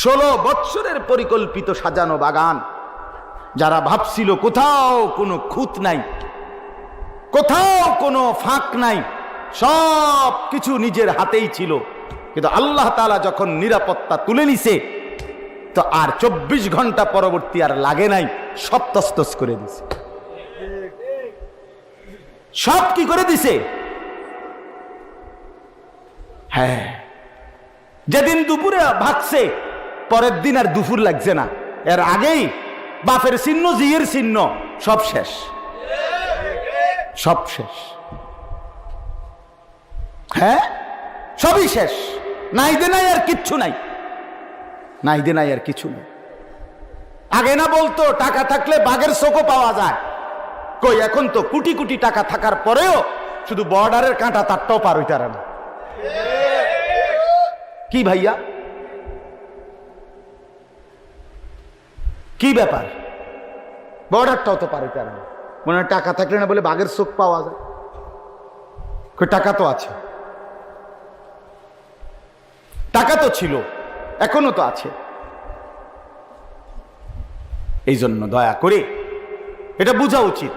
ষোলো বৎসরের পরিকল্পিত সাজানো বাগান। যারা ভাবছিল কোথাও কোনো খুঁত নাই, কোথাও কোনো ফাঁক নাই, সব কিছু নিজের হাতেই ছিল। কিন্তু আল্লাহ তালা যখন নিরাপত্তা তুলে নিছে, তো আর চব্বিশ ঘণ্টা পরবর্তী আর লাগে নাই, সব তস্তস করে দিছে। সব কি করে দিছে? হ্যাঁ যেদিন দুপুরে ভাগছে পরের দিন আর দুপুর লাগছে না। এর আগেই বাপের চিহ্ন, জিয়ের চিহ্ন, সব শেষ। সব শেষ। হ্যাঁ? সবই শেষ। নাই দে নাই আর কিচ্ছু নাই। নাই দে নাই আর কিছু নাই। আগে না বলতো, টাকা থাকলে বাঘের চোখও পাওয়া যায়। কই, এখন তো কোটি কোটি টাকা থাকার পরেও শুধু বর্ডারের কাঁটা তারটাও পার হইতে পারে না। কি ভাইয়া? কি ব্যাপার? বর্ডারটাও তো পারে মনে। হয় টাকা থাকলে না বলে বাঘের চোখ পাওয়া যায়। টাকা তো আছে। টাকা তো ছিল, এখনও তো আছে। এই জন্য দয়া করে এটা বোঝা উচিত।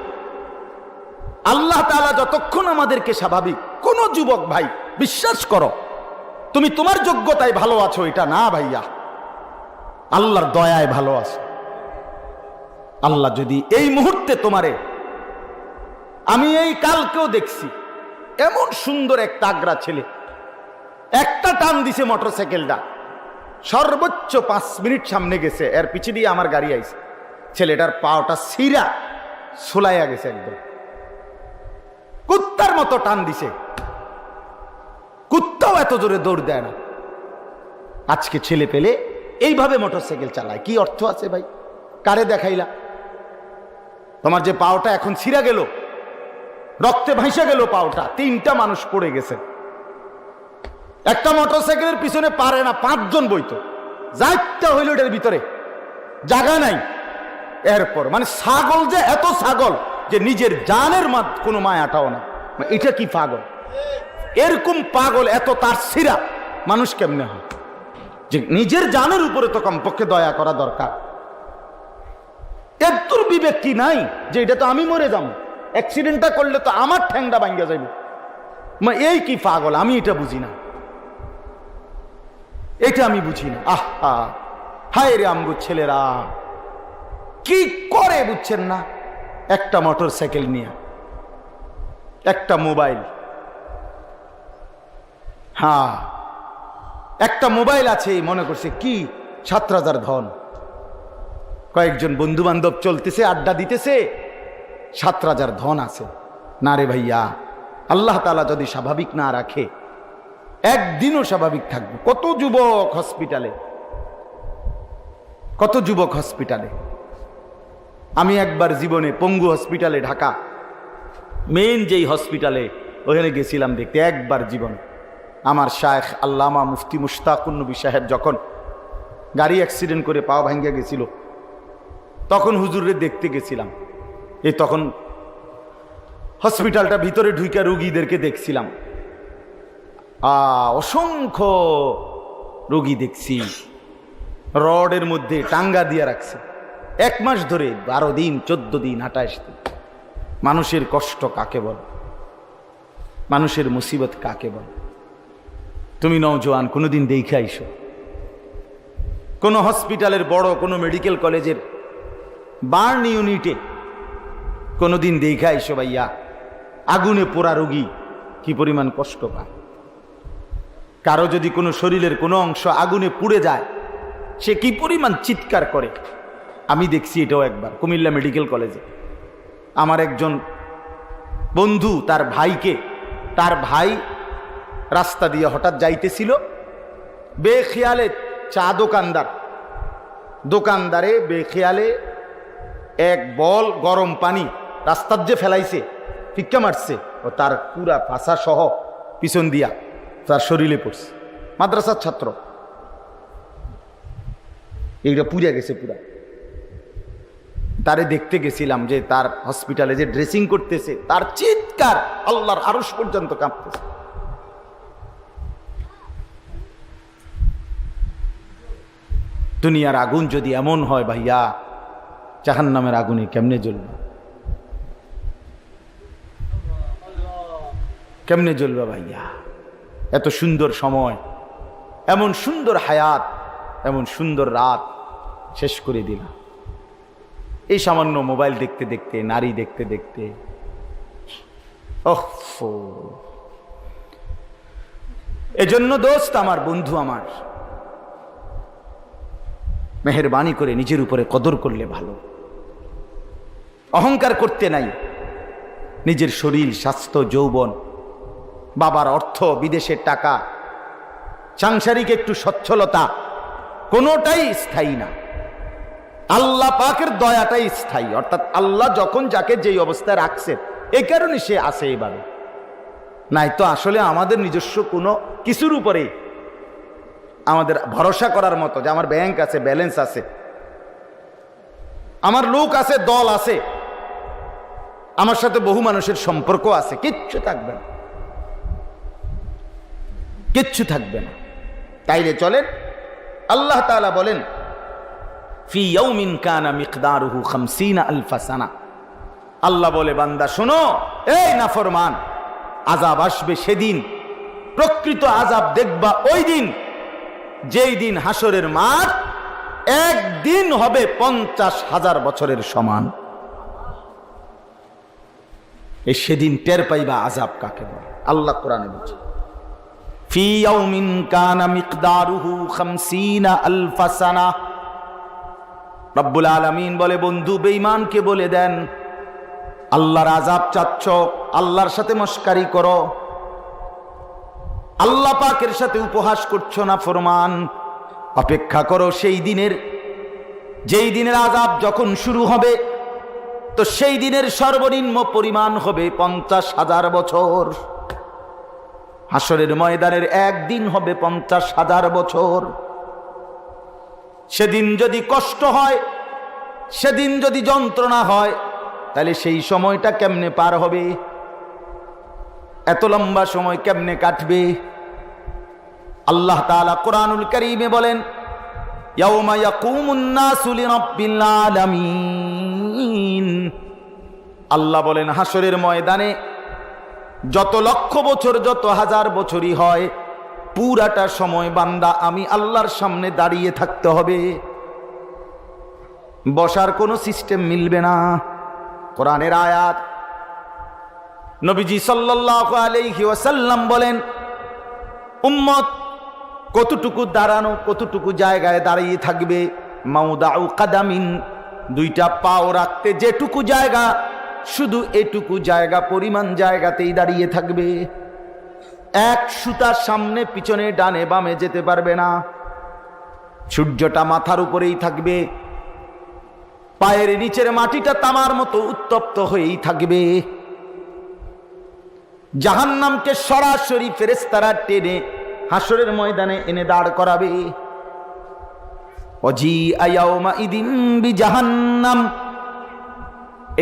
আল্লাহ তাআলা যতক্ষণ আমাদেরকে স্বাভাবিক, কোন যুবক ভাই, বিশ্বাস করো, তুমি তোমার যোগ্যতায় ভালো আছো, এটা না ভাইয়া। আল্লাহর দয়ায় ভালো আছো। আল্লাহ যদি এই মুহূর্তে তোমারে, আমি এই কালকেও দেখছি, এমন সুন্দর এক তাগড়া ছেলে। একটা টান দিছে মোটরসাইকেলটা। সর্বোচ্চ পাঁচ মিনিট সামনে গেছে, এর পিছিয়ে দিয়ে আমার গাড়ি আইছে। ছেলেটার পাওটা সিরা সোলাইয়া গেছে একদম। কুত্তার মতো টান দিছে। কুত্তাও এত জোরে দৌড় দেয় না। আজকে ছেলে পেলে এইভাবে মোটরসাইকেল চালায়। কি অর্থ আছে ভাই? কারে দেখাইলা? তোমার যে পাওটা এখন ছিঁড়া গেল, রক্তে ভাইসা গেল পাওটা, তিনটা মানুষ পড়ে গেছে। একটা মোটরসাইকেলের পিছনে পারে না, পাঁচজন বইতো। যাইতে হইল এটার ভিতরে। জায়গা নাই। এরপর মানে ছাগল যে এত ছাগল যে নিজের জানের মাত কোনো মায়াটাও না। মানে এটা কি পাগল? এরকম পাগল এত তার সিরা মানুষ কেমনে হয়? যে নিজের জানের উপরে তো কমপক্ষে দয়া করা দরকার। তোর বিবেক কি নাই? যে এটা তো আমি মরে যাব। অ্যাক্সিডেন্টটা করলে তো আমার ঠ্যাংটা ভাঙ্গা মানে এই কি পাগল? আমি এটা বুঝি না। এটা আমি বুঝি না। আহা হায় রে আমগো ছেলেরা। কি করে বুঝছেন না? একটা মোটর সাইকেল নিয়ে। একটা মোবাইল হ্যাঁ। একটা মোবাইল আছে মনে করছে, কি? সাত হাজার ধন। কয়েকজন বন্ধু বান্ধব চলতেছে, আড্ডা দিতেছে। সাত রাজার ধন আছে। না রে ভাইয়া, আল্লাহ তালা যদি স্বাভাবিক না রাখে, একদিনও স্বাভাবিক থাকবে। কত যুবক হসপিটালে কত যুবক হসপিটালে আমি একবার জীবনে পঙ্গু হসপিটালে ঢাকা মেইন যেই হসপিটালে ওখানে গেছিলাম দেখতে, একবার জীবন। আমার শায়েখ আল্লামা মুফতি মুশতাকুন্নবী সাহেব যখন গাড়ি অ্যাক্সিডেন্ট করে পা ভাঙ্গা গেছিল তখন হুজুরে দেখতে গেছিলাম। এই তখন হসপিটালটা ভিতরে ঢুইকা রুগীদেরকে দেখছিলাম। আ, অসংখ্য রুগী দেখছি। রডের মধ্যে টাঙ্গা দিয়ে রাখছে। এক মাস ধরে বারো দিন, চোদ্দ দিন আঠাশ দিন মানুষের কষ্ট কাকে বল? মানুষের মুসিবত কাকে বল? তুমি নওজোয়ান কোনোদিন দেখে আইসো। কোনো হসপিটালের বড়, কোনো মেডিকেল কলেজের বার্ন ইউনিটে। কোনোদিন দেখে আইসো ভাইয়া, আগুনে পোড়া রোগী কি পরিমাণ কষ্ট পায়। কারও যদি কোনো শরীরের কোনো অংশ আগুনে পুড়ে যায়, সে কি পরিমাণ চিৎকার করে? আমি দেখছি এটাও একবার, কুমিল্লা মেডিকেল কলেজে। আমার একজন বন্ধু তার ভাইকে, তার ভাই রাস্তা দিয়ে হঠাৎ যাইতেছিল, বেখেয়ালে চা দোকানদার। দোকানদারে বেখেয়ালে এক বল গরম পানি রাস্তার যে ফেলাইছে, ফিক্কা মারছে ও তার পুরা পাশা সহ পিছন দিয়া তার শরীরে পড়ছে। মাদ্রাসার ছাত্র। এইটা পুড়ে গেছে পুরা। তারে দেখতে গেছিলাম যে তার হসপিটালে যে ড্রেসিং করতেছে, তার চিৎকার আল্লাহর আরস পর্যন্ত কাঁপতেছে। দুনিয়ার আগুন যদি এমন হয় ভাইয়া জাহান নামের আগুনে কেমনে জ্বলবে? কেমনে জ্বলবে ভাইয়া? এত সুন্দর সময়, এমন সুন্দর হায়াত, এমন সুন্দর রাত শেষ করে দিলাম। এই সামান্য মোবাইল দেখতে দেখতে, নারী দেখতে দেখতে এজন্য দোস্ত আমার বন্ধু আমার, মেহরবানি করে নিজের উপরে কদর করলে ভালো। অহংকার করতে নাই। নিজের শরীর, স্বাস্থ্য, যৌবন, বাবার অর্থ, বিদেশের টাকা, সাংসারিক একটু সচ্ছলতা, কোনোটাই স্থায়ী না। আল্লাহ পাকের দয়াটাই স্থায়ী। অর্থাৎ আল্লাহ যখন যাকে যেই অবস্থায় রাখছেন এ কারণে সে আসে এভাবে। নাই তো আসলে আমাদের নিজস্ব কোনো কিছুর উপরে আমাদের ভরসা করার মতো যে আমার ব্যাংক আছে, ব্যালেন্স আছে, আমার লোক আছে, দল আছে আমার সাথে বহু মানুষের সম্পর্ক আছে, কিচ্ছু থাকবে না। কিচ্ছু থাকবে না। তাইলে চলেন, আল্লাহ তাআলা বলেন কানা আল্লাহ বলে, বান্দা, শোনো, এই নাফরমান আজাব আসবে সেদিন, প্রকৃত আজাব দেখবা ওই দিন, যেই দিন হাসরের মাঠ একদিন হবে পঞ্চাশ হাজার বছরের সমান। এই সেদিন টের পাইবা আজাব কাকে বলে? আল্লাহ কোরআনে বলছে বলে, বন্ধু, বেঈমানকে বলে দেন, আল্লাহর চাচ্ছ, আল্লাহর সাথে মস্কারি করো। আল্লাহ পাকের সাথে উপহাস করছ না ফরমান। অপেক্ষা করো, সেই দিনের, যেই দিনের আজাব যখন শুরু হবে তো সেই দিনের সর্বনিম্ন পরিমাণ হবে পঞ্চাশ হাজার বছর। হাসরের ময়দানের একদিন হবে পঞ্চাশ হাজার বছর। সেদিন যদি কষ্ট হয়, সেদিন যদি যন্ত্রণা হয়, তাহলে সেই সময়টা কেমনে পার হবে? এত লম্বা সময় কেমনে কাটবে? আল্লাহ তাআলা কোরআনুল করিমে বলেন, ইয়াউমা ইয়াকুমুন নাসু লিরাব্বিল আলামিন। আল্লাহ বলেন হাসরের ময়দানে যত লক্ষ বছর, যত হাজার বছরই হয়, পুরাটা সময় বান্দা আমি আল্লাহর সামনে দাঁড়িয়ে থাকতে হবে। বসার কোনো সিস্টেম মিলবে না। কোরআনের আয়াত নবীজি সাল্লাল্লাহু আলাইহি ওয়াসাল্লাম বলেন, উম্মত কতটুকু দাঁড়ানো, কতটুকু জায়গায় দাঁড়িয়ে থাকবে? মাউদাউ কাদামিন দুইটা পাও রাখতে যেটুকু জায়গা, শুধু এটুকু জায়গা, পরিমাণ জায়গাতেই দাঁড়িয়ে থাকবে। এক সুতার সামনে পিছনে ডানে বামে যেতে পারবে না। সূর্যটা মাথার উপরেই থাকবে। পায়ের নিচের মাটিটা তামার মতো উত্তপ্ত হয়েই থাকবে। জাহান্নামকে সরাসরি ফেরেস্তারা টেনে হাসরের ময়দানে এনে দাঁড় করাবে। অজি বি জাহান্নাম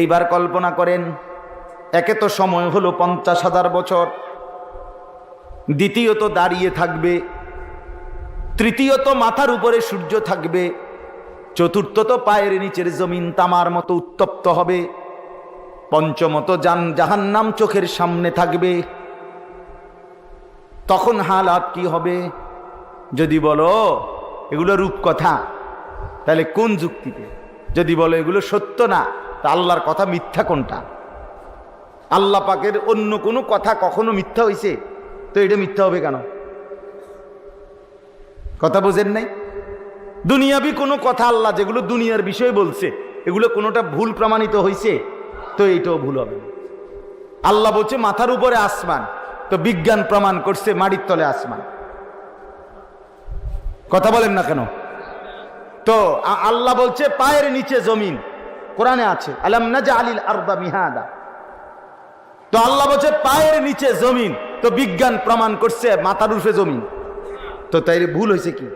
এইবার কল্পনা করেন, একে তো সময় হলো পঞ্চাশ হাজার বছর, দ্বিতীয়ত দাঁড়িয়ে থাকবে, তৃতীয়ত মাথার উপরে সূর্য থাকবে, চতুর্থত পায়ের নিচের জমিন তামার মতো উত্তপ্ত হবে, পঞ্চমত জান জাহান্নাম চোখের সামনে থাকবে। তখন হালাত কি হবে? যদি বলো এগুলো রূপকথা। তাহলে কোন যুক্তিতে? যদি বলো এগুলো সত্য না, তা আল্লাহর কথা মিথ্যা কোনটা? আল্লাহ পাকের অন্য কোনো কথা কখনো মিথ্যা হয়েছে তো এটা মিথ্যা হবে কেন? কথা বোঝেন নাই? দুনিয়াবি কোনো কথা আল্লাহ যেগুলো দুনিয়ার বিষয়ে বলছে, এগুলো কোনোটা ভুল প্রমাণিত হয়েছে তো এইটাও ভুল হবে। আল্লাহ বলছে, মাথার উপরে আসমান। তো বিজ্ঞান প্রমাণ করছে, মাটির তলে আসমান। কথা বলেন না কেন? তো আল্লাহ বলছে, পায়ের নিচে জমিন। কোরআনে আছে, আলাম নাজা আলিল আরদা মিহাদা। তো আল্লাহ বলছে, পায়ের নিচে জমিন। তো বিজ্ঞান প্রমাণ করছে, মাথার উপরে জমিন। তো তাই ভুল হয়েছে কি?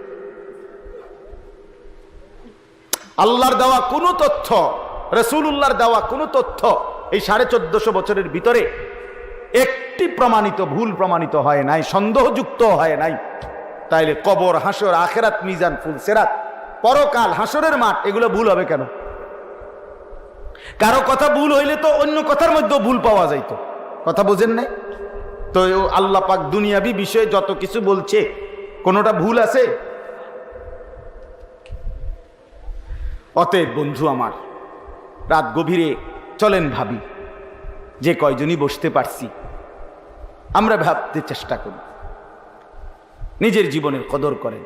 আল্লাহর দেওয়া কোনো তথ্য রসুল্লাহর দেওয়া কোনো তথ্য এই সাড়ে চোদ্দশো বছরের ভিতরে একটি প্রমাণিত, ভুল প্রমাণিত হয় নাই, সন্দেহযুক্ত হয় নাই। তাইলে কবর, হাসর, আখেরাত, মিজান, ফুল, সেরাত, পরকাল, হাসরের মাঠ, এগুলো ভুল হবে কেন? কারও কথা ভুল হইলে তো অন্য কথার মধ্যেও ভুল পাওয়া যাইতো। কথা বোঝেন নাই? তো আল্লাহ পাক দুনিয়াবি বিষয়ে যত কিছু বলছে, কোনোটা ভুল আছে? অতএব বন্ধু আমার, রাত গভীরে চলেন ভাবি, যে কয়জনই বসতে পারছি, আমরা ভাবতে চেষ্টা করি। নিজের জীবনের কদর করেন।